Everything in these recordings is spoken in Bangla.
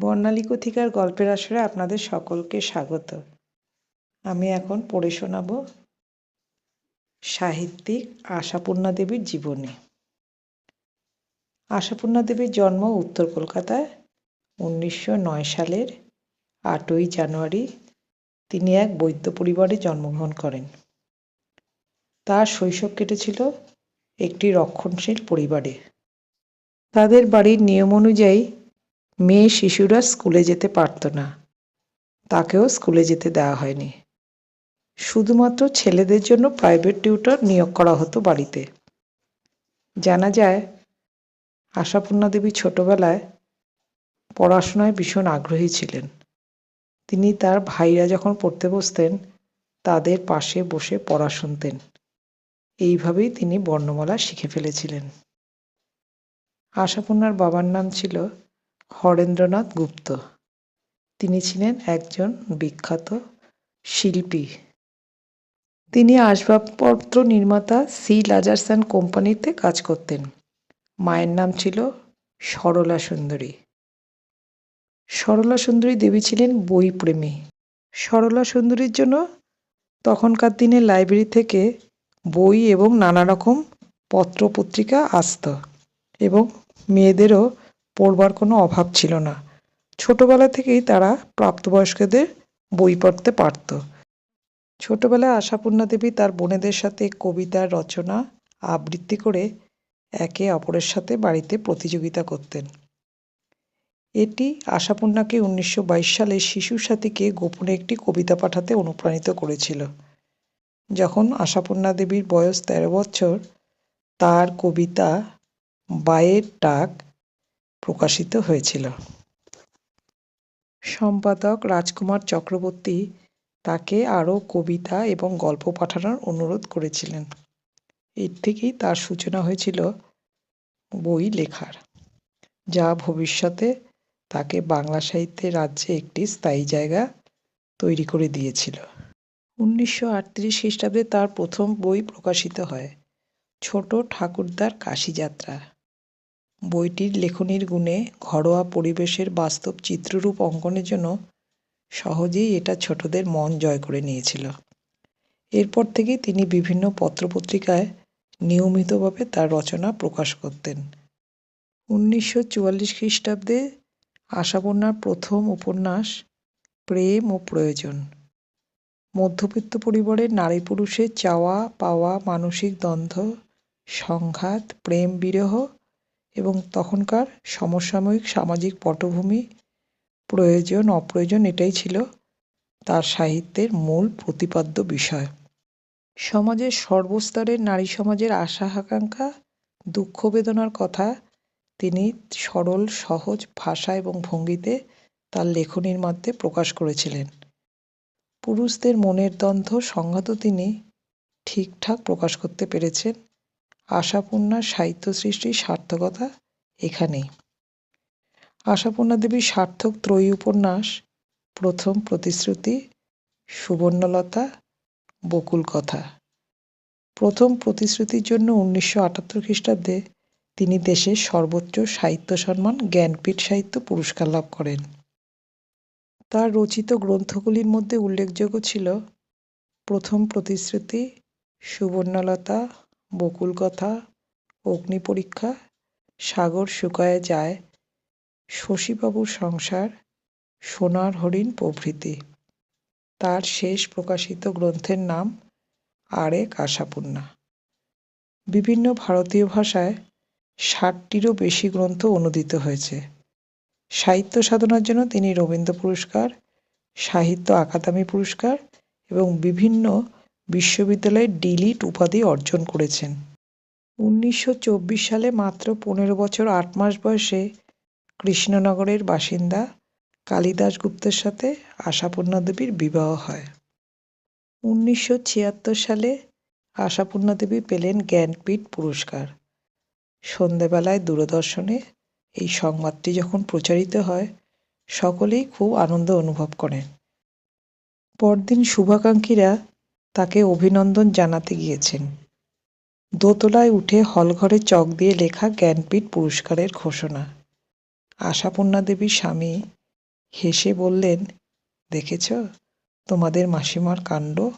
বর্ণালী কথিকার গল্পের আসরে আপনাদের সকলকে স্বাগত। আমি এখন পড়ে শোনাব সাহিত্যিক আশাপূর্ণা দেবীর জীবনী। আশাপূর্ণা দেবীর জন্ম উত্তর কলকাতায় উনিশশো নয় সালের আটই জানুয়ারি। তিনি এক বৈদ্য পরিবারে জন্মগ্রহণ করেন। তার শৈশব কেটেছিল একটি রক্ষণশীল পরিবারে। তাদের বাড়ির নিয়ম অনুযায়ী মেয়ে শিশুরা স্কুলে যেতে পারত না। তাকেও স্কুলে যেতে দেওয়া হয়নি। শুধুমাত্র ছেলেদের জন্য প্রাইভেট টিউটর নিয়োগ করা হতো বাড়িতে। জানা যায়, আশাপূর্ণা দেবী ছোটবেলায় পড়াশোনায় ভীষণ আগ্রহী ছিলেন। তিনি তার ভাইরা যখন পড়তে বসতেন, তাদের পাশে বসে পড়া শুনতেন। এইভাবেই তিনি বর্ণমালা শিখে ফেলেছিলেন। আশাপূর্ণার বাবার নাম ছিল হরেন্দ্রনাথ গুপ্ত। তিনি ছিলেন একজন বিখ্যাত শিল্পী। তিনি আসবাবপত্র নির্মাতা সি. লাজার্স অ্যান্ড কোম্পানিতে কাজ করতেন। মায়ের নাম ছিল সরলা সুন্দরী। সরলা সুন্দরী দেবী ছিলেন বইপ্রেমী সরলা সুন্দরীর জন্য তখনকার দিনে লাইব্রেরি থেকে বই এবং নানা রকম পত্র পত্রিকা আসতো এবং মেয়েদেরও পড়বার কোনো অভাব ছিল না। ছোটবেলা থেকেই তারা প্রাপ্তবয়স্কদের বই পড়তে পারত। ছোটবেলায় আশাপূর্ণা দেবী তার বোনেদের সাথে কবিতার রচনা আবৃত্তি করে একে অপরের সাথে বাড়িতে প্রতিযোগিতা করতেন। এটি আশাপূর্ণাকে উনিশশো বাইশ সালে শিশু সাথীকে গোপনে একটি কবিতা পাঠাতে অনুপ্রাণিত করেছিল। যখন আশাপূর্ণা দেবীর বয়স তেরো বছর, তার কবিতা বায়ের ডাক প্রকাশিত হয়েছিল। সম্পাদক রাজকুমার চক্রবর্তী তাকে আরও কবিতা এবং গল্প পাঠানোর অনুরোধ করেছিলেন। এর থেকেই তার সূচনা হয়েছিল বই লেখার, যা ভবিষ্যতে তাকে বাংলা সাহিত্যের রাজ্যে একটি স্থায়ী জায়গা তৈরি করে দিয়েছিল। উনিশশো আটত্রিশ খ্রিস্টাব্দে তার প্রথম বই প্রকাশিত হয়, ছোট ঠাকুরদার কাশিযাত্রা। বইটির লেখনির গুণে ঘরোয়া পরিবেশের বাস্তব চিত্ররূপ অঙ্কনের জন্য সহজেই এটা ছোটদের মন জয় করে নিয়েছিল। এরপর থেকেই তিনি বিভিন্ন পত্রপত্রিকায় নিয়মিতভাবে তার রচনা প্রকাশ করতেন। উনিশশো চুয়াল্লিশ খ্রিস্টাব্দে আশাপূর্ণার প্রথম উপন্যাস প্রেম ও প্রয়োজন। মধ্যবিত্ত পরিবারের নারী পুরুষের চাওয়া পাওয়া মানসিক দ্বন্দ্ব, সংঘাত প্রেম বিরহ এবং তখনকার সমসাময়িক সামাজিক পটভূমি প্রয়োজন অপ্রয়োজন এটাই ছিল তার সাহিত্যের মূল প্রতিপাদ্য বিষয়। সমাজের সর্বস্তরের নারী সমাজের আশা, আকাঙ্ক্ষা, দুঃখ, বেদনার কথা তিনি সরল, সহজ ভাষা এবং ভঙ্গিতে তার লেখনীর মধ্যে প্রকাশ করেছিলেন। পুরুষদের মনের দ্বন্দ্ব সংঘাতও তিনি ঠিকঠাক প্রকাশ করতে পেরেছেন। আশাপূর্ণার সাহিত্য সৃষ্টির সার্থকতা এখানেই। আশাপূর্ণা দেবীর সার্থক ত্রয়ী উপন্যাস, প্রথম প্রতিশ্রুতি, সুবর্ণলতা, বকুল কথা। প্রথম প্রতিশ্রুতির জন্য উনিশশো আটাত্তর খ্রিস্টাব্দে তিনি দেশের সর্বোচ্চ সাহিত্য সম্মান, জ্ঞানপীঠ সাহিত্য পুরস্কার লাভ করেন। তার রচিত গ্রন্থগুলির মধ্যে উল্লেখযোগ্য ছিল প্রথম প্রতিশ্রুতি, সুবর্ণলতা বকুল কথা, অগ্নি পরীক্ষা, সাগর শুকায় যায়, শশীবাবুর সংসার, সোনার হরিণ প্রভৃতি। তার শেষ প্রকাশিত গ্রন্থের নাম আরেক আশাপূর্ণা। বিভিন্ন ভারতীয় ভাষায় ষাটটিরও বেশি গ্রন্থ অনুদিত হয়েছে। সাহিত্য সাধনার জন্য তিনি রবীন্দ্র পুরস্কার, সাহিত্য আকাদেমি পুরস্কার এবং বিভিন্ন বিশ্ববিদ্যালয়ের ডিলিট উপাধি অর্জন করেছেন। উনিশশো চব্বিশ সালে মাত্র পনেরো বছর আট মাস বয়সে কৃষ্ণনগরের বাসিন্দা কালিদাস গুপ্তের সাথে আশাপূর্ণা দেবীর বিবাহ হয়। উনিশশো ছিয়াত্তর সালে আশাপূর্ণা দেবী পেলেন জ্ঞানপীঠ পুরস্কার। সন্ধেবেলায় দূরদর্শনে এই সংবাদটি যখন প্রচারিত হয়, সকলেই খুব আনন্দ অনুভব করেন। পরদিন শুভাকাঙ্ক্ষীরা তাকে অভিনন্দন জানাতে গিয়েছেন। দোতলায় উঠে হলঘরে চক দিয়ে লেখা জ্ঞানপীঠ পুরস্কারের ঘোষণা। আশাপূর্ণা দেবীর স্বামী হেসে বললেন, দেখেছ, তোমাদের মাসিমার কাণ্ড?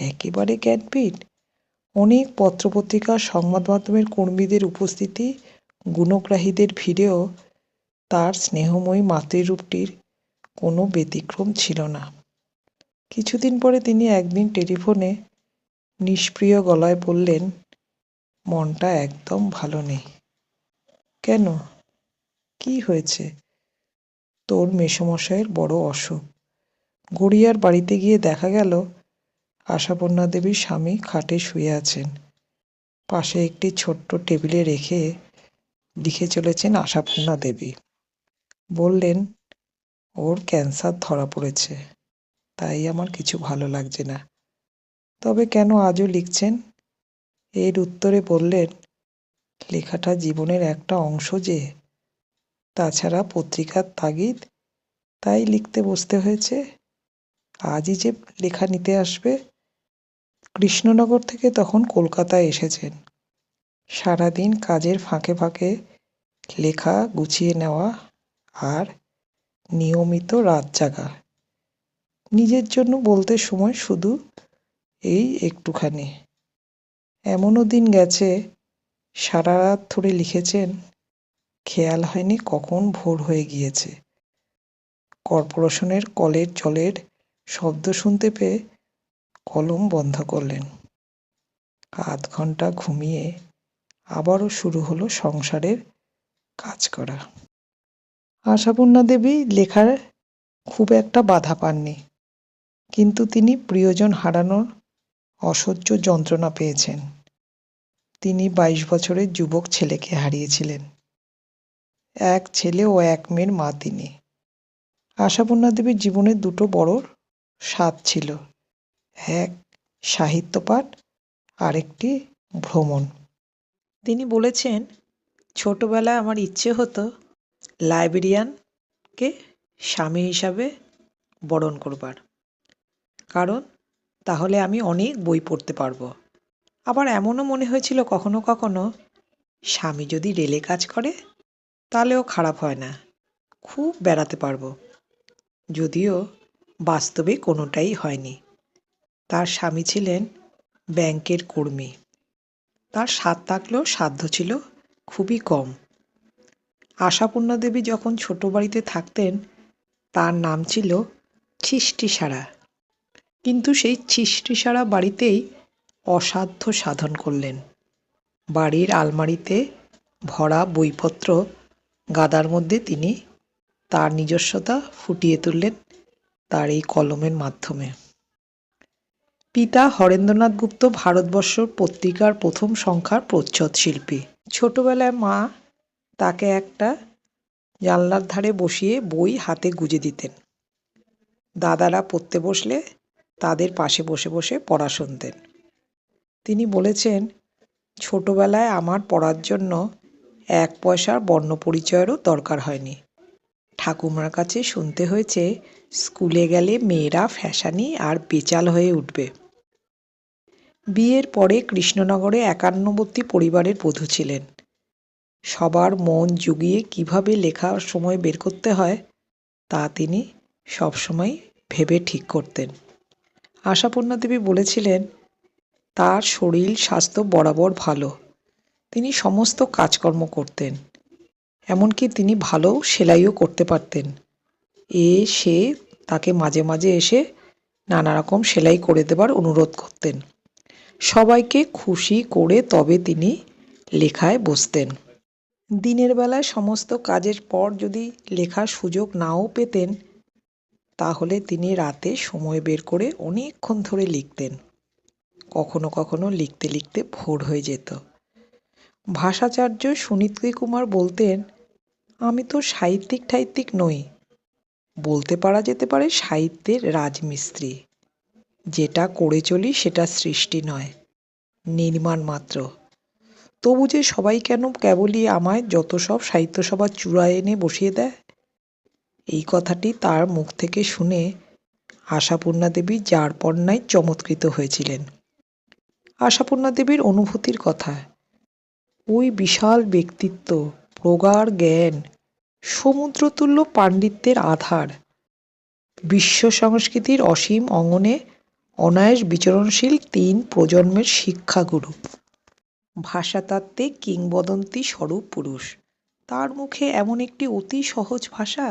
একেবারে জ্ঞানপীঠ। অনেক পত্রপত্রিকা, সংবাদ মাধ্যমের কর্মীদের উপস্থিতি, গুণগ্রাহীদের ভিড়েও তার স্নেহময়ী মাতৃরূপটির কোনো ব্যতিক্রম ছিল না। কিছুদিন পরে তিনি একদিন টেলিফোনে নিষ্প্রিয় গলায় বললেন, মনটা একদম ভালো নেই। কেন? কি হয়েছে? তোর মেসোমশাইয়ের বড় অসুখ। গড়িয়ার বাড়িতে গিয়ে দেখা গেল, আশাপূর্ণা দেবীর স্বামী খাটে শুয়ে আছেন। পাশে একটি ছোট্ট টেবিলে রেখে লিখে চলেছেন আশাপূর্ণা দেবী। বললেন, ওর ক্যান্সার ধরা পড়েছে। তাই আমার কিছু ভালো লাগছে না। তবে কেন আজও লিখছেন? এর উত্তরে বললেন, লেখাটা জীবনের একটা অংশ যে। তাছাড়া পত্রিকার তাগিদ তাই লিখতে বসতে হয়েছে। আজই যে লেখা নিতে আসবে, কৃষ্ণনগর থেকে তখন কলকাতায় এসেছেন। সারাদিন কাজের ফাঁকে ফাঁকে লেখা গুছিয়ে নেওয়া আর নিয়মিত রাত জাগা। নিজের জন্য বলতে সময় শুধু এই একটুখানি। এমনও দিন গেছে, সারা রাত ধরে লিখেছেন, খেয়াল হয়নি কখন ভোর হয়ে গিয়েছে। কর্পোরেশনের কলের জলের শব্দ শুনতে পেয়ে কলম বন্ধ করলেন। আধ ঘণ্টা ঘুমিয়ে আবারও শুরু হলো সংসারের কাজ করা। আশাপূর্ণা দেবী লেখার খুব একটা বাধা পাননি। কিন্তু তিনি প্রিয়জন হারানোর অসহ্য যন্ত্রণা পেয়েছেন। তিনি বাইশ বছরের যুবক ছেলেকে হারিয়েছিলেন। এক ছেলে ও এক মেয়ের মা তিনি। আশাপূর্ণা দেবীর জীবনের দুটো বড় স্বাদ ছিল। এক সাহিত্যপাঠ আরেকটি ভ্রমণ। তিনি বলেছেন, ছোটবেলায় আমার ইচ্ছে হতো লাইব্রেরিয়ানকে স্বামী হিসাবে বরণ করবার। কারণ তাহলে আমি অনেক বই পড়তে পারব। আবার এমনও মনে হয়েছিল কখনো কখনো, স্বামী যদি রেলে কাজ করে, তাহলেও খারাপ হয় না, খুব বেড়াতে পারব। যদিও বাস্তবে কোনোটাই হয়নি। তার স্বামী ছিলেন ব্যাংকের কর্মী। তার স্বাদ থাকলেও সাধ্য ছিল খুবই কম। আশাপূর্ণা দেবী যখন ছোট বাড়িতে থাকতেন, তার নাম ছিল ছিষ্টিসারা। কিন্তু সেই ছিষ্টিসারা বাড়িতেই অসাধ্য সাধন করলেন। বাড়ির আলমারিতে ভরা বইপত্র গাদার মধ্যে তিনি তার নিজস্বতা ফুটিয়ে তুললেন তার এই কলমের মাধ্যমে। পিতা হরেন্দ্রনাথ গুপ্ত ভারতবর্ষ পত্রিকার প্রথম সংখ্যার প্রচ্ছদ শিল্পী। ছোটবেলায় মা তাকে একটা জানলার ধারে বসিয়ে বই হাতে গুজে দিতেন। দাদারা পড়তে বসলে তাদের পাশে বসে বসে পড়া শুনতেন। তিনি বলেছেন, ছোটবেলায় আমার পড়ার জন্য এক পয়সার বর্ণপরিচয়েরও দরকার হয়নি। ঠাকুমার কাছে শুনতে হয়েছে, স্কুলে গেলে মেয়েরা ফ্যাশানি আর বেচাল হয়ে উঠবে। বিয়ের পরে কৃষ্ণনগরে একান্নবর্তী পরিবারের বধূ ছিলেন। সবার মন জুগিয়ে কীভাবে লেখার সময় বের করতে হয়, তা তিনি সবসময় ভেবে ঠিক করতেন। আশাপূর্ণা দেবী বলেছিলেন, তার শরীর, স্বাস্থ্য বরাবর ভালো। তিনি সমস্ত কাজকর্ম করতেন, এমনকি তিনি ভালো সেলাইও করতে পারতেন। এ, সে তাকে মাঝে মাঝে এসে নানা রকম সেলাই করে দেবার অনুরোধ করতেন। সবাইকে খুশি করে তবে তিনি লেখায় বসতেন। দিনের বেলায় সমস্ত কাজের পর যদি লেখার সুযোগ নাও পেতেন তাহলে তিনি রাতে সময় বের করে অনেকক্ষণ ধরে লিখতেন। কখনো কখনো লিখতে লিখতে ভোর হয়ে যেত। ভাষাচার্য সুনীতি কুমার বলতেন, আমি তো সাহিত্যিক ঠাহিত্যিক নই। বলতে পারা যেতে পারে সাহিত্যের রাজমিস্ত্রি। যেটা করে চলি সেটা সৃষ্টি নয়, নির্মাণ মাত্র। তবু যে সবাই কেন কেবলই আমায় যত সব সাহিত্যসভার চূড়ায় এনে বসিয়ে দেয়? এই কথাটি তার মুখ থেকে শুনে আশাপূর্ণা দেবী যার পণ্যায় চমৎকৃত হয়েছিলেন। আশাপূর্ণা দেবীর অনুভূতির কথা, ওই বিশাল ব্যক্তিত্ব, প্রগাঢ় জ্ঞান, সমুদ্রতুল্য পাণ্ডিত্যের আধার, বিশ্ব সংস্কৃতির অসীম অঙ্গনে অনায়াস বিচরণশীল তিন প্রজন্মের শিক্ষাগুরু। ভাষাতাত্ত্বিক কিংবদন্তি স্বরূপ পুরুষ, তার মুখে এমন একটি অতি সহজ ভাষা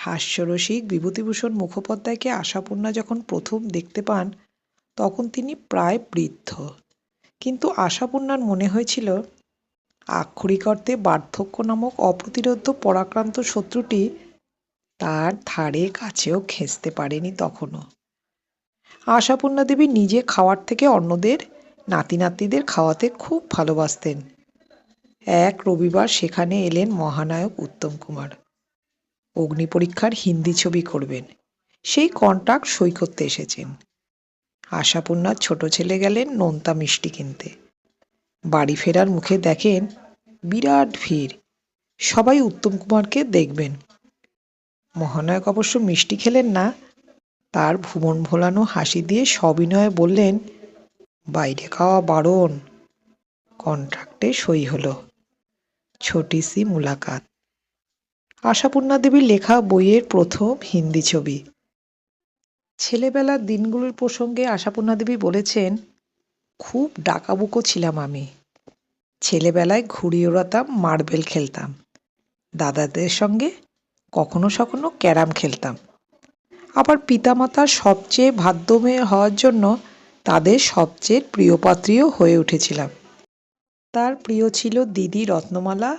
হাস্যরসিক বিভূতিভূষণ মুখোপাধ্যায়কে আশাপূর্ণা যখন প্রথম দেখতে পান, তখন তিনি প্রায় বৃদ্ধ। কিন্তু আশাপূর্ণার মনে হয়েছিল, আক্ষরিক অর্থে বার্ধক্য নামক অপ্রতিরোধ্য পরাক্রান্ত শত্রুটি তার ধারে কাছেও ঘেঁষতে পারেনি তখনও। আশাপূর্ণা দেবী নিজে খাওয়ার থেকে অন্যদের নাতি নাতনিদের খাওয়াতে খুব ভালোবাসতেন। এক রবিবার সেখানে এলেন মহানায়ক উত্তম কুমার। অগ্নি পরীক্ষার হিন্দি ছবি করবেন। সেই কন্ট্রাক্ট সই করতে এসেছেন। আশাপূর্ণার ছোট ছেলে গেলেন নোনতা মিষ্টি কিনতে। বাড়ি ফেরার মুখে দেখেন বিরাট ভিড়। সবাই উত্তম কুমারকে দেখবেন। মহানায়ক অবশ্য মিষ্টি খেলেন না। তার ভুবন ভোলানো হাসি দিয়ে সবিনয়ে বললেন, বাইরে খাওয়া বারণ। কন্ট্রাক্টে সই হলো। ছোটি সি মুলাকাত। আশাপূর্ণা দেবীর লেখা বইয়ের প্রথম হিন্দি ছবি। ছেলেবেলার দিনগুলোর প্রসঙ্গে আশাপূর্ণা দেবী বলেছেন, খুব ডাকাবুকো ছিলাম আমি। ছেলেবেলায় ঘুড়ি ওড়াতাম, মার্বেল খেলতাম। দাদাদের সঙ্গে কখনো সখনো ক্যারাম খেলতাম। আবার পিতামাতার সবচেয়ে ভাদ্যমেয় হওয়ার জন্য তাদের সবচেয়ে প্রিয়পাত্রীও হয়ে উঠেছিলাম। তার প্রিয় ছিল দিদি রত্নমালা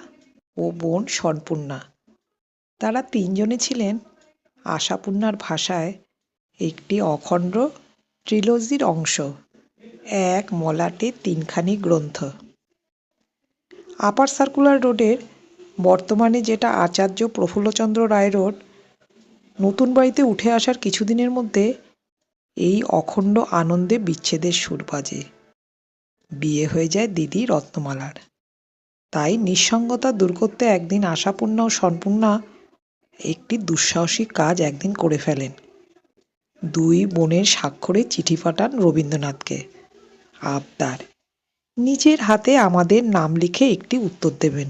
ও বোন স্বর্ণপূর্ণা। তারা তিনজনে ছিলেন আশাপূর্ণার ভাষায় একটি অখণ্ড ট্রিলজির অংশ, এক মলাটে তিনখানি গ্রন্থ। আপার সার্কুলার রোডের বর্তমানে যেটা আচার্য প্রফুল্লচন্দ্র রায় রোড, নতুন বাড়িতে উঠে আসার কিছুদিনের মধ্যে এই অখণ্ড আনন্দে বিচ্ছেদের সুর বাজে। বিয়ে হয়ে যায় দিদি রত্নমালার। তাই নিঃসঙ্গতা দূর করতে একদিন আশাপূর্ণা ও সম্পূর্ণা একটি দুঃসাহসিক কাজ একদিন করে ফেলেন। দুই বোনের স্বাক্ষরে চিঠি পাঠান রবীন্দ্রনাথকে। আবদার, নিজের হাতে আমাদের নাম লিখে একটি উত্তর দেবেন।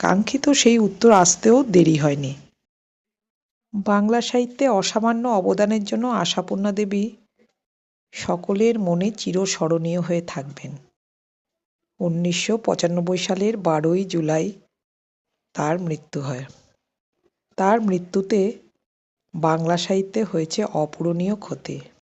কাঙ্ক্ষিত সেই উত্তর আসতেও দেরি হয়নি। বাংলা সাহিত্যে অসামান্য অবদানের জন্য আশাপূর্ণা দেবী সকলের মনে চিরস্মরণীয় হয়ে থাকবেন। উনিশশো পঁচানব্বই সালের বারোই জুলাই তার মৃত্যু হয়। তার মৃত্যুতে বাংলা সাহিত্যে হয়েছে অপূরণীয় ক্ষতি।